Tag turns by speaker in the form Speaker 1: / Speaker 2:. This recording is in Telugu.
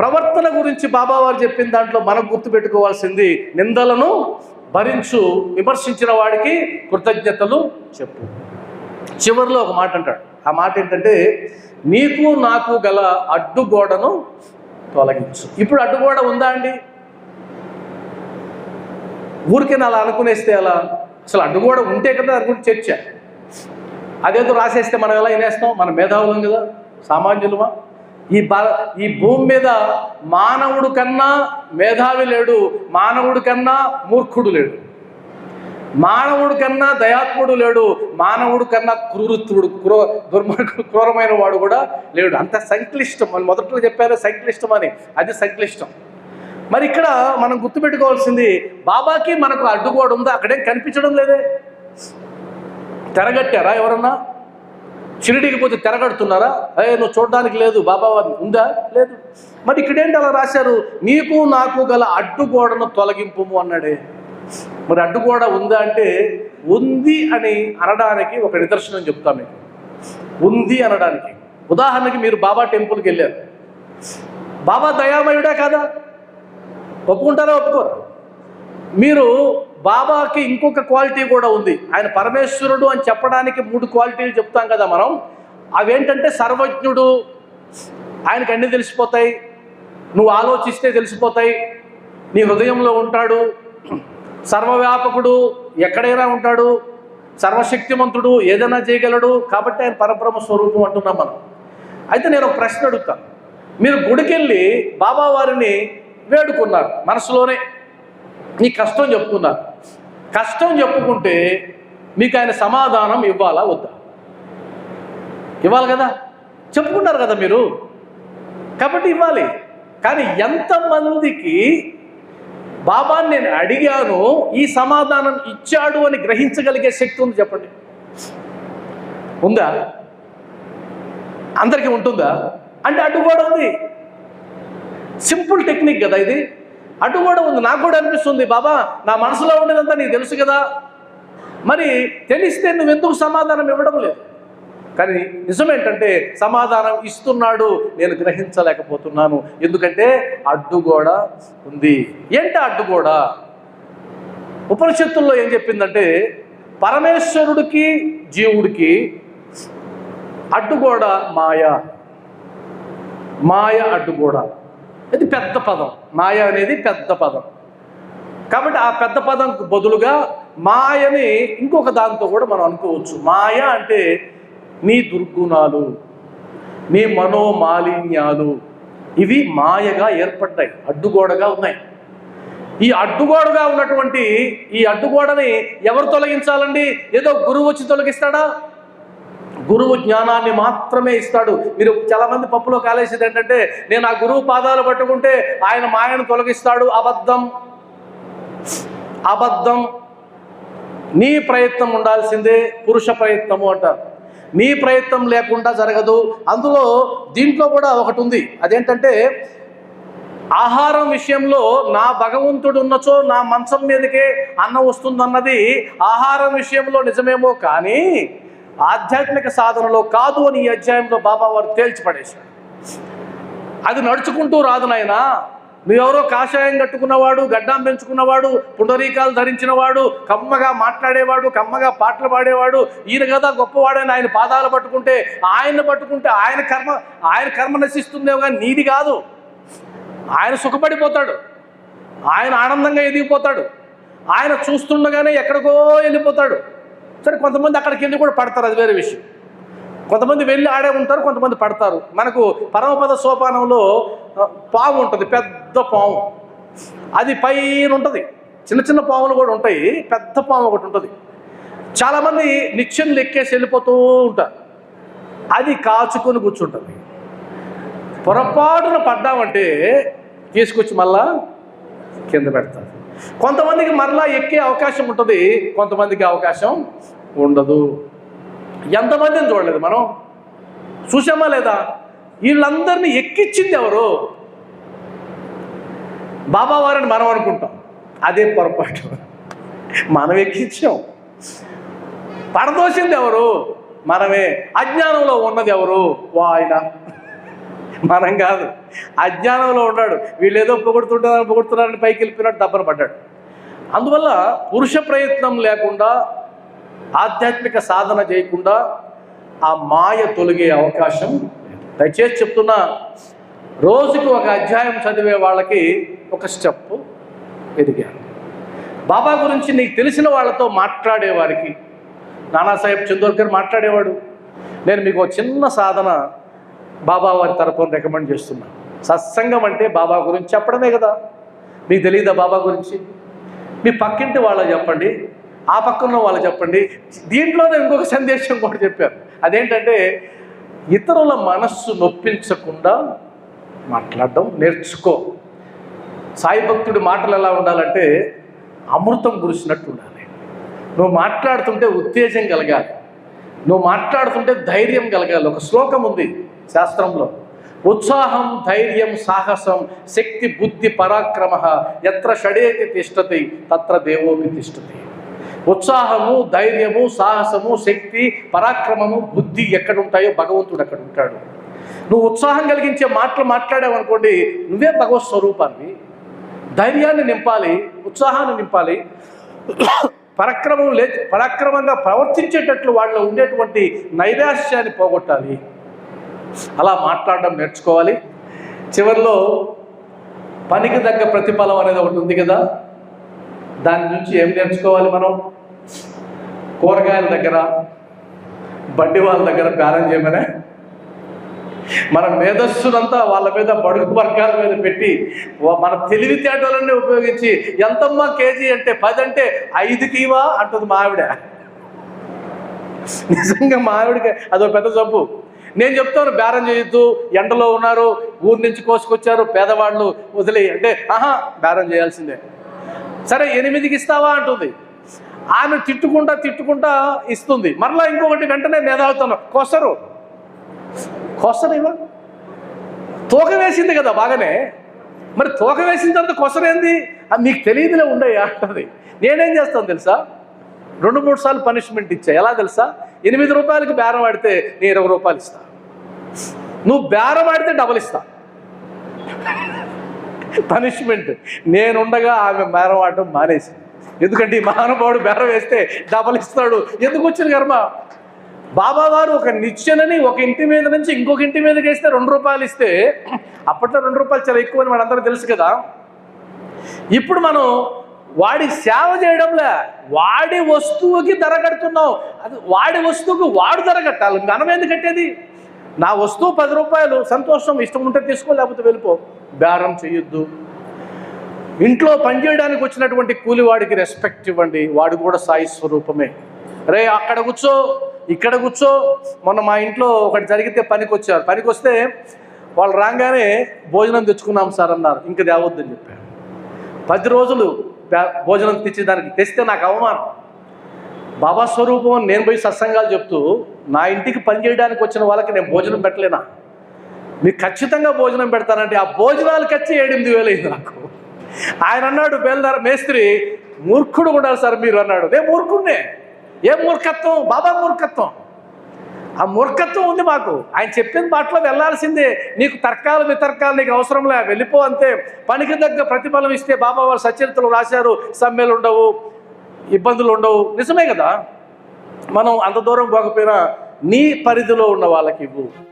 Speaker 1: ప్రవర్తన గురించి బాబావారు చెప్పిన దాంట్లో మనం గుర్తుపెట్టుకోవాల్సింది నిందలను భరించు విమర్శించిన వాడికి కృతజ్ఞతలు చెప్పు. చివరిలో ఒక మాట అంటాడు. ఆ మాట ఏంటంటే నీకు నాకు గల అడ్డుగోడను తొలగించు. ఇప్పుడు అడ్డుగోడ ఉందా అండి? ఊరికే అలా అనుకునేస్తే అలా అసలు అడ్డుగోడ ఉంటే కదా దాని గురించి చర్చ. అదేదో రాసేస్తే మనం ఎలా వినేస్తాం? మన మేధావులం కదా? సామాన్యులమా? ఈ బా ఈ భూమి మీద మానవుడు కన్నా మేధావి లేడు మానవుడి కన్నా మూర్ఖుడు లేడు. మానవుడు కన్నా దయాత్ముడు లేడు మానవుడు కన్నా క్రూరుత్వుడు క్రో దుర్మార్గుడు క్రూరమైన వాడు కూడా లేడు. అంత సంక్లిష్టం మొదట్లో చెప్పారు సంక్లిష్టం అని. అది సంక్లిష్టం. మరి ఇక్కడ మనం గుర్తుపెట్టుకోవాల్సింది బాబాకి మనకు అడ్డుకోవడం ఉందా? అక్కడేం కనిపించడం లేదే? తెరగట్టారా ఎవరన్నా? షిరిడికి పోతే తెరగడుతున్నారా? అయ్యే నువ్వు చూడడానికి లేదు బాబా ఉందా? లేదు. మరి ఇక్కడేంటి అలా రాశారు? నీకు నాకు గల అడ్డుగోడను తొలగింపు అన్నాడే. మరి అడ్డుగోడ ఉందా అంటే ఉంది అని అనడానికి ఒక నిదర్శనం చెప్తా మీకు. ఉంది అనడానికి. ఉదాహరణకి మీరు బాబా టెంపుల్కి వెళ్ళారు. బాబా దయామయుడా కాదా? ఒప్పుకుంటారా ఒప్పుకోరా? మీరు బాబాకి ఇంకొక క్వాలిటీ కూడా ఉంది. ఆయన పరమేశ్వరుడు అని చెప్పడానికి మూడు క్వాలిటీలు చెప్తాం కదా మనం. అవేంటంటే సర్వజ్ఞుడు ఆయనకు అన్నీ తెలిసిపోతాయి. నువ్వు ఆలోచిస్తే తెలిసిపోతాయి. నీ హృదయంలో ఉంటాడు. సర్వవ్యాపకుడు ఎక్కడైనా ఉంటాడు. సర్వశక్తిమంతుడు ఏదైనా చేయగలడు. కాబట్టి ఆయన పరబ్రహ్మ స్వరూపం అంటున్నాం మనం. అయితే నేను ఒక ప్రశ్న అడుగుతాను మీరు గుడికెళ్ళి బాబా వారిని వేడుకున్నారు. మనసులోనే. నీ కష్టం చెప్పుకున్నారు. కష్టం చెప్పుకుంటే మీకు ఆయన సమాధానం ఇవ్వాలా వద్దా? ఇవ్వాలి కదా? చెప్పుకున్నారు కదా మీరు? కాబట్టి ఇవ్వాలి. కానీ ఎంతమందికి బాబాని నేను అడిగాను ఈ సమాధానం ఇచ్చాడు అని గ్రహించగలిగే శక్తి ఉంది చెప్పండి. ఉందా? అందరికీ ఉంటుందా? అంటే అడ్డు కూడా ఉంది. సింపుల్ టెక్నిక్ కదా ఇది. అటు కూడా ఉంది. నాకు కూడా అనిపిస్తుంది బాబా నా మనసులో ఉండేదంతా నీకు తెలుసు కదా. మరి తెలిస్తే నువ్వు ఎందుకు సమాధానం ఇవ్వడం లేదు? కానీ నిజమేంటంటే సమాధానం ఇస్తున్నాడు నేను గ్రహించలేకపోతున్నాను. ఎందుకంటే అడ్డుగోడ ఉంది. ఏంటి అడ్డుగోడ? ఉపనిషత్తుల్లో ఏం చెప్పిందంటే పరమేశ్వరుడికి జీవుడికి అడ్డుగోడ మాయ. మాయ అడ్డుగోడ. ఇది పెద్ద పదం. మాయ అనేది పెద్ద పదం. కాబట్టి ఆ పెద్ద పదంకు బదులుగా మాయని ఇంకొక దాంతో కూడా మనం అనుకోవచ్చు. మాయ అంటే నీ దుర్గుణాలు నీ మనోమాలిన్యాలు. ఇవి మాయగా ఏర్పడ్డాయి. అడ్డుగోడగా ఉన్నాయి. ఈ అడ్డుగోడగా ఉన్నటువంటి ఈ అడ్డుగోడని ఎవరు తొలగించాలండి? ఏదో గురువు వచ్చి తొలగిస్తాడా? గురువు జ్ఞానాన్ని మాత్రమే ఇస్తాడు. మీరు చాలా మంది పప్పులో కాలేసేది ఏంటంటే నేను ఆ గురువు పాదాలు పట్టుకుంటే ఆయన మాయను తొలగిస్తాడు. అబద్ధం. అబద్ధం. నీ ప్రయత్నం ఉండాల్సిందే పురుష ప్రయత్నము అంటారు. నీ ప్రయత్నం లేకుండా జరగదు. అందులో దీంట్లో కూడా ఒకటి ఉంది. అదేంటంటే ఆహారం విషయంలో నా భగవంతుడు ఉన్నచో నా మంచం మీదకే అన్నం వస్తుందన్నది ఆహారం విషయంలో నిజమేమో కానీ ఆధ్యాత్మిక సాధనలో కాదు అని ఈ అధ్యాయంలో బాబా వారు తేల్చిపడేశారు. అది నడుచుకుంటూ రాదు నాయనా. నువ్వెవరో కాషాయం కట్టుకున్నవాడు గడ్డం పెంచుకున్నవాడు పుండరీకాలు ధరించినవాడు కమ్మగా మాట్లాడేవాడు కమ్మగా పాటలు పాడేవాడు ఈయన కదా గొప్పవాడని ఆయన పాదాలు పట్టుకుంటే ఆయన్ని పట్టుకుంటే ఆయన కర్మ ఆయన కర్మ నశిస్తుందేమో కానీ నీది కాదు. ఆయన సుఖపడిపోతాడు. ఆయన ఆనందంగా ఎదిగిపోతాడు. ఆయన చూస్తుండగానే ఎక్కడికో వెళ్ళిపోతాడు. సరే కొంతమంది అక్కడికి వెళ్ళి కూడా పడతారు అది వేరే విషయం. కొంతమంది వెళ్ళి ఆడే ఉంటారు కొంతమంది పడతారు. మనకు పరమపద సోపానంలో పాము ఉంటుంది పెద్ద పాము అది పైన ఉంటుంది. చిన్న చిన్న పాములు కూడా ఉంటాయి పెద్ద పాము ఒకటి ఉంటుంది. చాలామంది నిత్యం లెక్కేసి వెళ్ళిపోతూ ఉంటారు. అది కాచుకొని కూర్చుంటుంది. పొరపాటున పడ్డామంటే తీసుకొచ్చి మళ్ళా కింద పెడతారు. కొంతమందికి మరలా ఎక్కే అవకాశం ఉంటుంది కొంతమందికి అవకాశం ఉండదు. ఎంతమందిని చూడలేదు మనం? చూసామా లేదా? వీళ్ళందరినీ ఎక్కించింది ఎవరు? బాబా వారిని మనం అనుకుంటాం. అదే పొరపాటు. మనం ఎక్కించాం పడదోసింది ఎవరు? మనమే. అజ్ఞానంలో ఉన్నది ఎవరు? వా ఆయన మనం కాదు. అజ్ఞానంలో ఉన్నాడు. వీళ్ళు ఏదో పొగుడుతుంటారని పొగుడుతున్నారని పైకి వెళ్ళిపోయినట్టు దెబ్బలు పడ్డాడు. అందువల్ల పురుష ప్రయత్నం లేకుండా ఆధ్యాత్మిక సాధన చేయకుండా ఆ మాయ తొలగే అవకాశం దయచేసి చెప్తున్నా రోజుకి ఒక అధ్యాయం చదివే వాళ్ళకి ఒక స్టెప్ ఎదిగాను. బాబా గురించి నీకు తెలిసిన వాళ్ళతో మాట్లాడేవారికి నానాసాహెబ్ చందోర్కర్ మాట్లాడేవాడు. నేను మీకు ఒక చిన్న సాధన బాబా వారి తరపున రికమెండ్ చేస్తున్నా. సత్సంగం అంటే బాబా గురించి చెప్పడమే కదా. మీకు తెలియదా బాబా గురించి? మీ పక్కింటి వాళ్ళకి చెప్పండి ఆ పక్కన వాళ్ళు చెప్పండి. దీంట్లోనే ఇంకొక సందేశం కూడా చెప్పారు. అదేంటంటే ఇతరుల మనస్సు నొప్పించకుండా మాట్లాడడం నేర్చుకో. సాయి భక్తుడి మాటలు ఎలా ఉండాలంటే అమృతం గురిసినట్టు ఉండాలి. నువ్వు మాట్లాడుతుంటే ఉత్తేజం కలగాలి. నువ్వు మాట్లాడుతుంటే ధైర్యం కలగాలి. ఒక శ్లోకం ఉంది. శాస్త్రంలో. ఉత్సాహం ధైర్యం సాహసం శక్తి బుద్ధి పరాక్రమ ఎత్ర షడేతి తిష్టతి తత్ర దేవోపి తిష్టతి. ఉత్సాహము ధైర్యము సాహసము శక్తి పరాక్రమము బుద్ధి ఎక్కడ ఉంటాయో భగవంతుడు అక్కడ ఉంటాడు నువ్వు ఉత్సాహం కలిగించే మాటలు మాట్లాడావనుకోండి నువ్వే భగవత్ స్వరూపాన్ని ధైర్యాన్ని నింపాలి ఉత్సాహాన్ని నింపాలి. పరాక్రమం లే పరాక్రమంగా ప్రవర్తించేటట్లు వాళ్ళలో ఉండేటువంటి నైరాశ్యాన్ని పోగొట్టాలి. అలా మాట్లాడడం నేర్చుకోవాలి. చివరిలో పనికి తగ్గ ప్రతిఫలం అనేది ఒకటి ఉంది కదా దాని నుంచి ఏం నేర్చుకోవాలి మనం? కూరగాయల దగ్గర బండి వాళ్ళ దగ్గర బేరం చేయమనే? మన మేధస్సునంతా వాళ్ళ మీద బడుగు వర్గాల మీద పెట్టి మన తెలివితేటలన్నీ ఉపయోగించి ఎంతమ్మా కేజీ అంటే పది అంటే ఐదుకివా అంటుంది మా ఆవిడ. నిజంగా మా ఆవిడకి అదో పెద్ద జబ్బు. నేను చెప్తాను బేరం చేయొద్దు. ఎండలో ఉన్నారు ఊరి నుంచి కోసుకొచ్చారు పేదవాళ్ళు వదిలే అంటే ఆహా బేరం చేయాల్సిందే. సరే ఎనిమిదికి ఇస్తావా అంటుంది. ఆమె తిట్టుకుంటా తిట్టుకుంటా ఇస్తుంది. మరలా ఇంకొకటి వెంటనే నేను కోసరు. కొసరు కొసరేవా తోక వేసింది కదా బాగానే. మరి తోక వేసిన తర్వాత కొసరేంది అది మీకు తెలియదులే ఉండయా అంటది. నేనేం చేస్తాను తెలుసా? రెండు మూడు సార్లు పనిష్మెంట్ ఇచ్చా. ఎలా తెలుసా? ఎనిమిది రూపాయలకి బేరం ఆడితే నేను ఇరవై రూపాయలు ఇస్తా. నువ్వు బేరం ఆడితే డబల్ ఇస్తా. పనిష్మెంట్ నేనుండగా ఆమె బేరం ఆడటం మానేసి. ఎందుకంటే ఈ మహానుభావుడు బేరం వేస్తే డబల్ ఇస్తాడు. ఎందుకు వచ్చిన కర్మ? బాబా వారు ఒక నిచ్చెనని ఒక ఇంటి మీద నుంచి ఇంకొక ఇంటి మీదకి వేస్తే రెండు రూపాయలు ఇస్తే అప్పట్లో రెండు రూపాయలు చాలా ఎక్కువ అని మనందరూ తెలుసు కదా. ఇప్పుడు మనం వాడి సేవ చేయడంలే వాడి వస్తువుకి ధర కడుతున్నావు. అది వాడి వస్తువుకి వాడు ధర కట్టాలి. మనం ఎందుకు కట్టేది? నా వస్తువు పది రూపాయలు సంతోషం ఇష్టం ఉంటే తీసుకో లేకపోతే వెళ్ళిపో. బేరం చేయొద్దు ఇంట్లో పనిచేయడానికి వచ్చినటువంటి కూలివాడికి రెస్పెక్ట్ ఇవ్వండి. వాడు కూడా సాయి స్వరూపమే. రే అక్కడ కూర్చో ఇక్కడ కూర్చో. మొన్న మా ఇంట్లో ఒకటి జరిగితే పనికి వచ్చారు పనికి వస్తే వాళ్ళు రాగానే భోజనం తెచ్చుకున్నాం సార్ అన్నారు. ఇంకా తేవద్దని చెప్పారు. పది రోజులు భోజనం తెచ్చి దానికి తెస్తే నాకు అవమానం. బాబా స్వరూపం నేను పోయి సత్సంగాలు చెప్తూ నా ఇంటికి పనిచేయడానికి వచ్చిన వాళ్ళకి నేను భోజనం పెట్టలేనా? మీకు ఖచ్చితంగా భోజనం పెడతానంటే ఆ భోజనాలు ఖర్చు ఎనిమిది వేలు అయింది నాకు. ఆయన అన్నాడు బేల్దార మేస్త్రి మూర్ఖుడు ఉండాలి సార్ మీరు అన్నాడు. నేను మూర్ఖుడినే. ఏ మూర్ఖత్వం? బాబా మూర్ఖత్వం. ఆ మూర్ఖత్వం ఉంది మాకు. ఆయన చెప్పిన మాటలో వెళ్ళాల్సిందే నీకు తర్కాలు వితర్కాలు నీకు అవసరం లే వెళ్ళిపో అంతే. పనికి తగ్గ ప్రతిఫలం ఇస్తే బాబా వారు సచరిత్రలు రాశారు. సమ్మెలు ఉండవు ఇబ్బందులు ఉండవు. నిజమే కదా? మనం అంత దూరం పోకపోయినా నీ పరిధిలో ఉన్న వాళ్ళకి ఇవ్వు.